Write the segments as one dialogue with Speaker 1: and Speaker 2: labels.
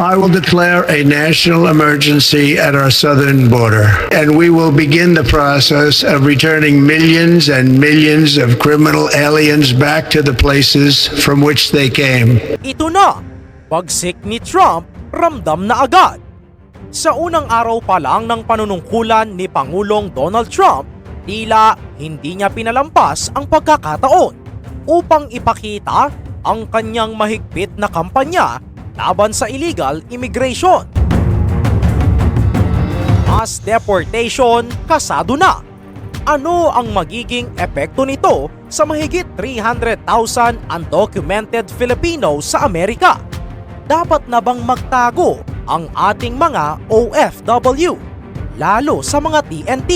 Speaker 1: I will declare a national emergency at our southern border, and we will begin the process of returning millions and millions of criminal aliens back to the places from which they came.
Speaker 2: Ito na, pagsik ni Trump, ramdam na agad. Sa unang araw pa lang ng panunungkulan ni Pangulong Donald Trump, tila hindi niya pinalampas ang pagkakataon upang ipakita ang kanyang mahigpit na kampanya laban sa illegal immigration. Mass deportation kasado na. Ano ang magiging epekto nito sa mahigit 300,000 undocumented Filipinos sa Amerika? Dapat na bang magtago ang ating mga OFW, lalo sa mga TNT?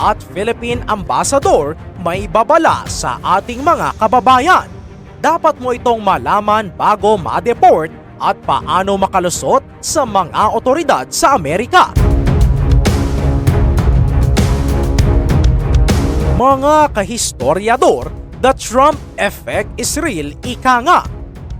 Speaker 2: At Philippine Ambassador may babala sa ating mga kababayan. Dapat mo itong malaman bago ma-deport at paano makalusot sa mga otoridad sa Amerika. Mga kahistoryador, the Trump effect is real ika nga.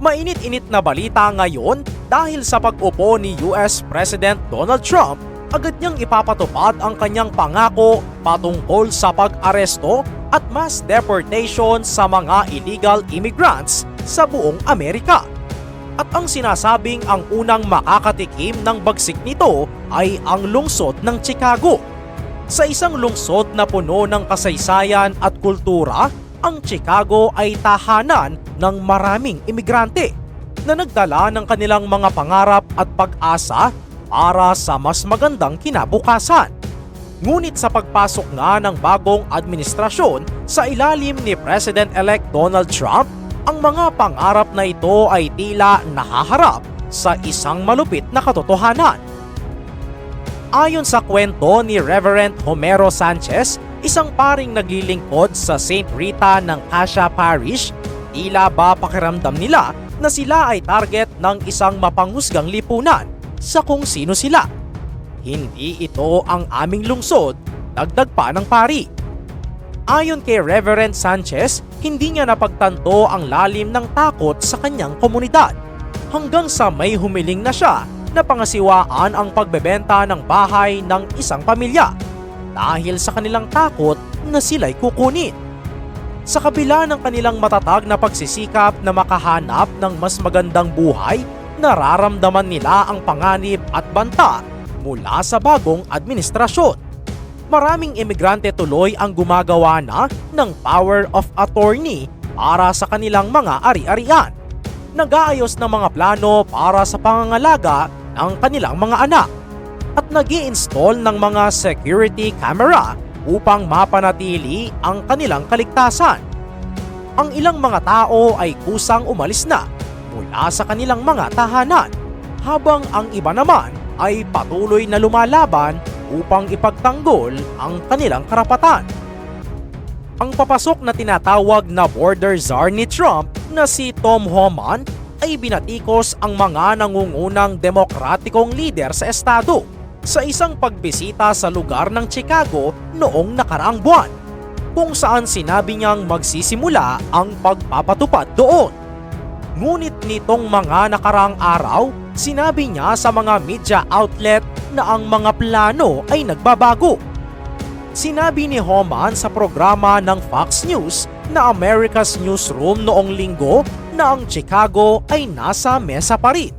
Speaker 2: Mainit-init na balita ngayon dahil sa pag-upo ni US President Donald Trump, agad niyang ipapatupad ang kanyang pangako patungkol sa pag-aresto at mass deportation sa mga illegal immigrants sa buong Amerika. At ang sinasabing ang unang makakatikim ng bagsik nito ay ang lungsod ng Chicago. Sa isang lungsod na puno ng kasaysayan at kultura, ang Chicago ay tahanan ng maraming imigrante na nagdala ng kanilang mga pangarap at pag-asa para sa mas magandang kinabukasan. Ngunit sa pagpasok nga ng bagong administrasyon sa ilalim ni President-elect Donald Trump, ang mga pangarap na ito ay tila nahaharap sa isang malupit na katotohanan. Ayon sa kwento ni Reverend Homero Sanchez, isang paring naglilingkod sa St. Rita ng Asia Parish, tila ba pakiramdam nila na sila ay target ng isang mapanghusgang lipunan sa kung sino sila. Hindi ito ang aming lungsod, dagdag pa ng pari. Ayon kay Reverend Sanchez, hindi niya napagtanto ang lalim ng takot sa kanyang komunidad hanggang sa may humiling na siya na pangasiwaan ang pagbebenta ng bahay ng isang pamilya dahil sa kanilang takot na sila'y kukunin. Sa kabila ng kanilang matatag na pagsisikap na makahanap ng mas magandang buhay, nararamdaman nila ang panganib at banta mula sa bagong administrasyon. Maraming imigrante tuloy ang gumagawa na ng power of attorney para sa kanilang mga ari-arian. Nag-aayos ng mga plano para sa pangangalaga ng kanilang mga anak at nag install ng mga security camera upang mapanatili ang kanilang kaligtasan. Ang ilang mga tao ay kusang umalis na mula sa kanilang mga tahanan habang ang iba naman ay patuloy na lumalaban upang ipagtanggol ang kanilang karapatan. Ang papasok na tinatawag na border czar ni Trump na si Tom Homan ay binatikos ang mga nangungunang demokratikong lider sa estado sa isang pagbisita sa lugar ng Chicago noong nakaraang buwan kung saan sinabi niyang magsisimula ang pagpapatupad doon. Ngunit nitong mga nakarang araw, sinabi niya sa mga media outlet na ang mga plano ay nagbabago. Sinabi ni Homan sa programa ng Fox News na America's Newsroom noong linggo na ang Chicago ay nasa mesa pa rin.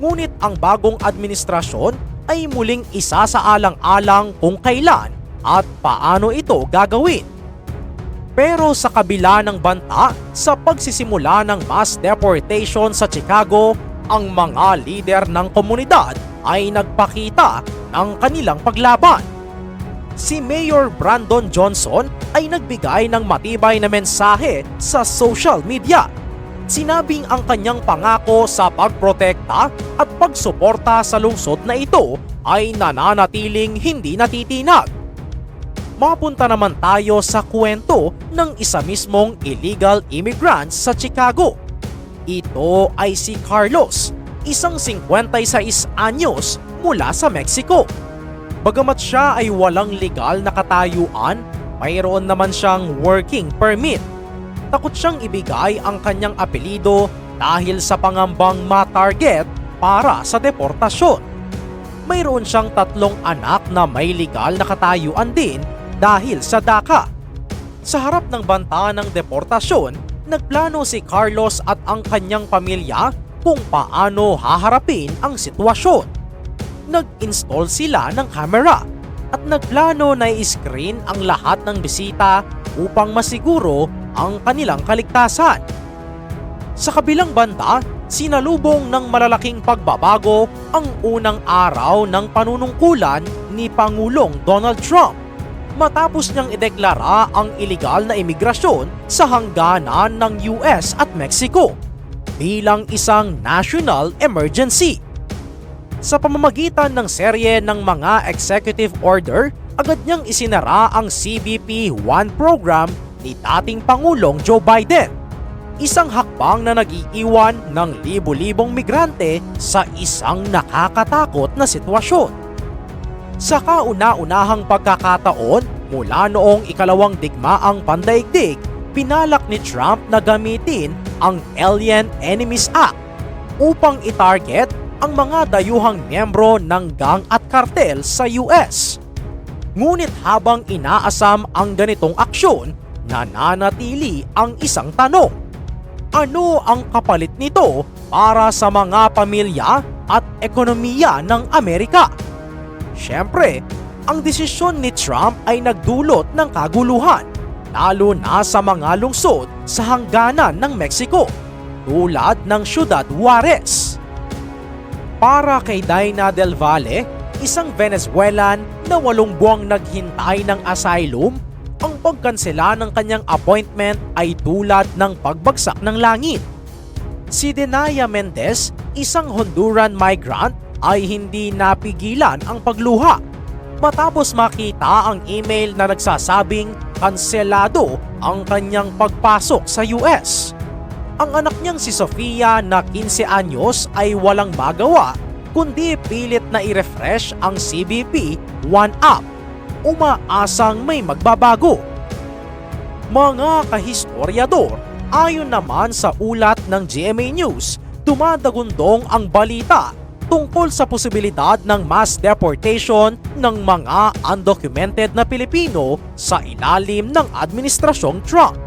Speaker 2: Ngunit ang bagong administrasyon ay muling isa sa alang-alang kung kailan at paano ito gagawin. Pero sa kabila ng banta sa pagsisimula ng mass deportation sa Chicago, ang mga lider ng komunidad ay nagpakita ng kanilang paglaban. Si Mayor Brandon Johnson ay nagbigay ng matibay na mensahe sa social media. Sinabing ang kanyang pangako sa pagprotekta at pagsuporta sa lungsod na ito ay nananatiling hindi natitinag mapunta naman tayo sa kwento ng isa mismong illegal immigrants sa Chicago. Ito ay si Carlos, isang 56 anyos mula sa Mexico. Bagamat siya ay walang legal na katayuan, mayroon naman siyang working permit. Takot siyang ibigay ang kanyang apelido dahil sa pangambang ma-target para sa deportasyon. Mayroon siyang tatlong anak na may legal na katayuan din dahil sa DACA. Sa harap ng banta ng deportasyon, nagplano si Carlos at ang kanyang pamilya kung paano haharapin ang sitwasyon. Nag-install sila ng camera at nagplano na i-screen ang lahat ng bisita upang masiguro ang kanilang kaligtasan. Sa kabilang banda, sinalubong ng malalaking pagbabago ang unang araw ng panunungkulan ni Pangulong Donald Trump matapos niyang ideklara ang ilegal na imigrasyon sa hangganan ng US at Mexico bilang isang national emergency. Sa pamamagitan ng serye ng mga executive order, agad niyang isinara ang CBP-1 program ni dating Pangulong Joe Biden. Isang hakbang na nag-iiwan ng libo-libong migrante sa isang nakakatakot na sitwasyon. Sa kauna-unahang pagkakataon mula noong ikalawang digmaang pandaigdig, pinalak ni Trump na gamitin ang Alien Enemies Act upang itarget ang mga dayuhang miyembro ng gang at kartel sa US. Ngunit habang inaasam ang ganitong aksyon, nananatili ang isang tanong. Ano ang kapalit nito para sa mga pamilya at ekonomiya ng Amerika? Siyempre, ang desisyon ni Trump ay nagdulot ng kaguluhan, lalo na sa mga lungsod sa hangganan ng Mexico, tulad ng Ciudad Juarez. Para kay Daina Del Valle, isang Venezuelan na walong buwang naghintay ng asylum, ang pagkansela ng kanyang appointment ay tulad ng pagbagsak ng langit. Si Denaya Mendez, isang Honduran migrant, ay hindi napigilan ang pagluha matapos makita ang email na nagsasabing kanselado ang kanyang pagpasok sa US. Ang anak niyang si Sofia na 15 anyos ay walang magawa kundi pilit na i-refresh ang CBP One Up. Umaasang may magbabago. Mga kahistoryador, ayon naman sa ulat ng GMA News, dumadagundong ang balita tungkol sa posibilidad ng mass deportation ng mga undocumented na Pilipino sa ilalim ng Administrasyong Trump.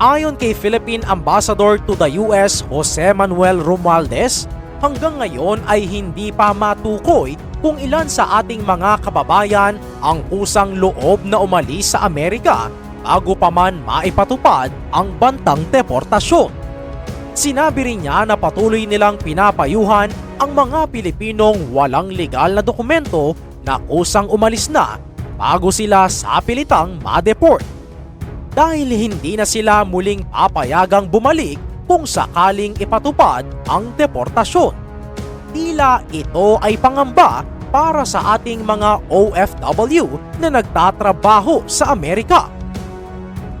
Speaker 2: Ayon kay Philippine Ambassador to the US Jose Manuel Romualdez, hanggang ngayon ay hindi pa matukoy kung ilan sa ating mga kababayan ang kusang loob na umalis sa Amerika bago pa man maipatupad ang bantang deportasyon. Sinabi rin niya na patuloy nilang pinapayuhan ang mga Pilipinong walang legal na dokumento na kusang umalis na bago sila sa pilitang ma-deport. Dahil hindi na sila muling papayagang bumalik kung sakaling ipatupad ang deportasyon. Tila ito ay pangamba para sa ating mga OFW na nagtatrabaho sa Amerika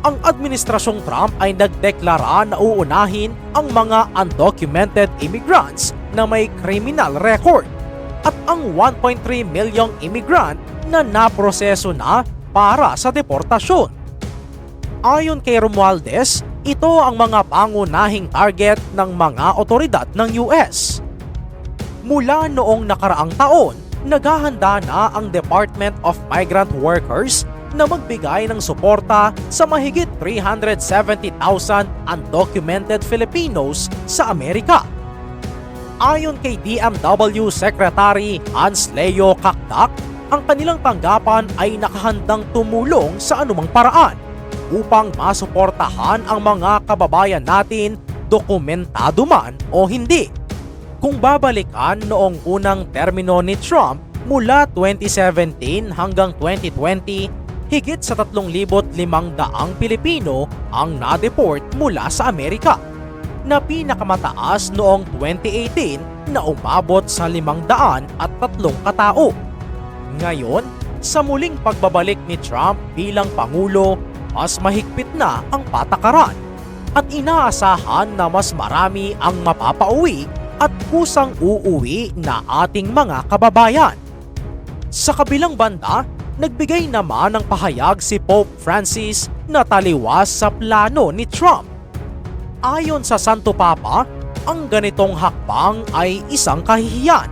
Speaker 2: ang Administrasyong Trump ay nagdeklara na uunahin ang mga undocumented immigrants na may criminal record at ang 1.3 milyong immigrant na naproseso na para sa deportasyon. Ayon kay Romualdez, ito ang mga pangunahing target ng mga otoridad ng US. Mula noong nakaraang taon, naghahanda na ang Department of Migrant Workers na magbigay ng suporta sa mahigit 370,000 undocumented Filipinos sa Amerika. Ayon kay DMW Secretary Hans Leo Kakdak, ang kanilang tanggapan ay nakahandang tumulong sa anumang paraan upang masuportahan ang mga kababayan natin dokumentado man o hindi. Kung babalikan noong unang termino ni Trump mula 2017 hanggang 2020, higit sa 3,500 Pilipino ang na-deport mula sa Amerika na pinakamataas noong 2018 na umabot sa 500 at tatlong katao. Ngayon, sa muling pagbabalik ni Trump bilang Pangulo, mas mahigpit na ang patakaran at inaasahan na mas marami ang mapapauwi at kusang uuwi na ating mga kababayan. Sa kabilang banda, nagbigay naman ng pahayag si Pope Francis na taliwas sa plano ni Trump. Ayon sa Santo Papa, ang ganitong hakbang ay isang kahihiyan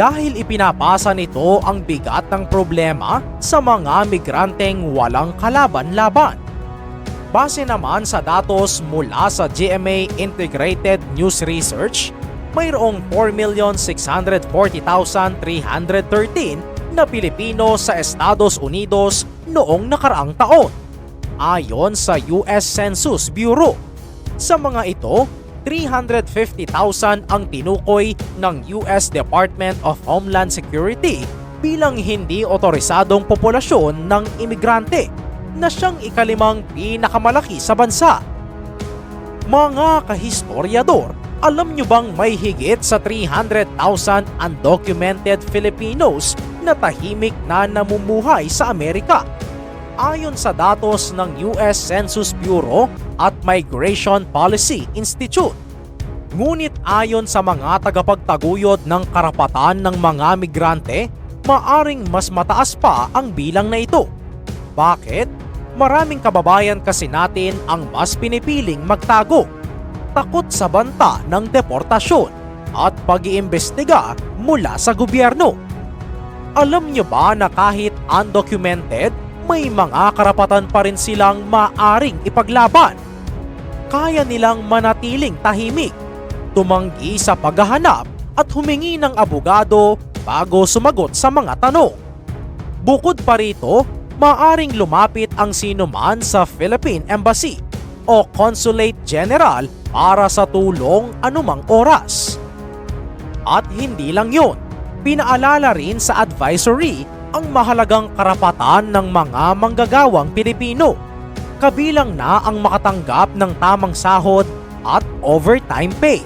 Speaker 2: dahil ipinapasa nito ang bigat ng problema sa mga migranteng walang kalaban-laban. Base naman sa datos mula sa GMA Integrated News Research, mayroong 4,640,313 na Pilipino sa Estados Unidos noong nakaraang taon. Ayon sa US Census Bureau, sa mga ito, 350,000 ang tinukoy ng US Department of Homeland Security bilang hindi otorisadong populasyon ng imigrante na siyang ikalimang pinakamalaki sa bansa. Mga kahistoryador, alam nyo bang may higit sa 300,000 undocumented Filipinos na tahimik na namumuhay sa Amerika? Ayon sa datos ng US Census Bureau at Migration Policy Institute. Ngunit ayon sa mga tagapagtaguyod ng karapatan ng mga migrante, maaring mas mataas pa ang bilang na ito. Bakit? Maraming kababayan kasi natin ang mas pinipiling magtago. Takot sa banta ng deportasyon at pag-iimbestiga mula sa gobyerno. Alam nyo ba na kahit undocumented, may mga karapatan pa rin silang maaring ipaglaban? Kaya nilang manatiling tahimik, tumanggi sa paghahanap at humingi ng abogado bago sumagot sa mga tanong. Bukod pa rito, maaring lumapit ang sinuman sa Philippine Embassy o Consulate General para sa tulong anumang oras. At hindi lang yun, pinaalala rin sa advisory ang mahalagang karapatan ng mga manggagawang Pilipino. Kabilang na ang makatanggap ng tamang sahod at overtime pay.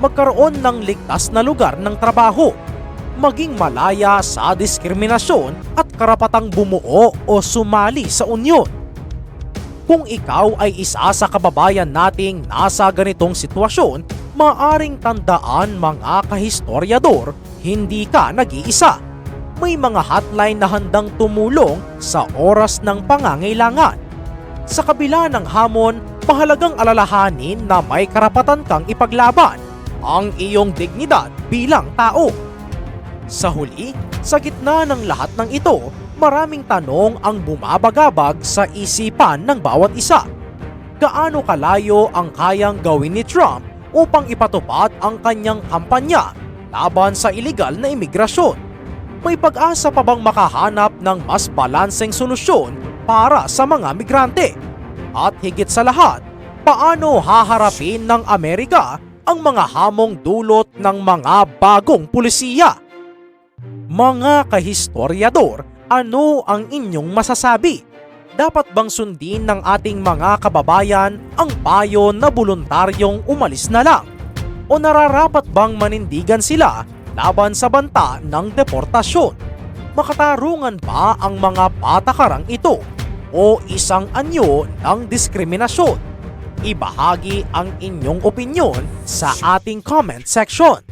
Speaker 2: Magkaroon ng ligtas na lugar ng trabaho. Maging malaya sa diskriminasyon at karapatang bumuo o sumali sa unyon. Kung ikaw ay isa sa kababayan nating nasa ganitong sitwasyon, maaring tandaan mga kahistoryador, hindi ka nag-iisa may mga hotline na handang tumulong sa oras ng pangangailangan. Sa kabila ng hamon, mahalagang alalahanin na may karapatan kang ipaglaban ang iyong dignidad bilang tao. Sa huli, sa gitna ng lahat ng ito, maraming tanong ang bumabagabag sa isipan ng bawat isa. Gaano kalayo ang kayang gawin ni Trump upang ipatupad ang kanyang kampanya laban sa ilegal na imigrasyon? may pag-asa pa bang makahanap ng mas balanseng solusyon para sa mga migrante? At higit sa lahat, paano haharapin ng Amerika ang mga hamong dulot ng mga bagong pulisiya? Mga kahistoryador, ano ang inyong masasabi? Dapat bang sundin ng ating mga kababayan ang payo na voluntaryong umalis na lang? O nararapat bang manindigan sila laban sa banta ng deportasyon. Makatarungan ba ang mga patakarang ito o isang anyo ng diskriminasyon? Ibahagi ang inyong opinyon sa ating comment section.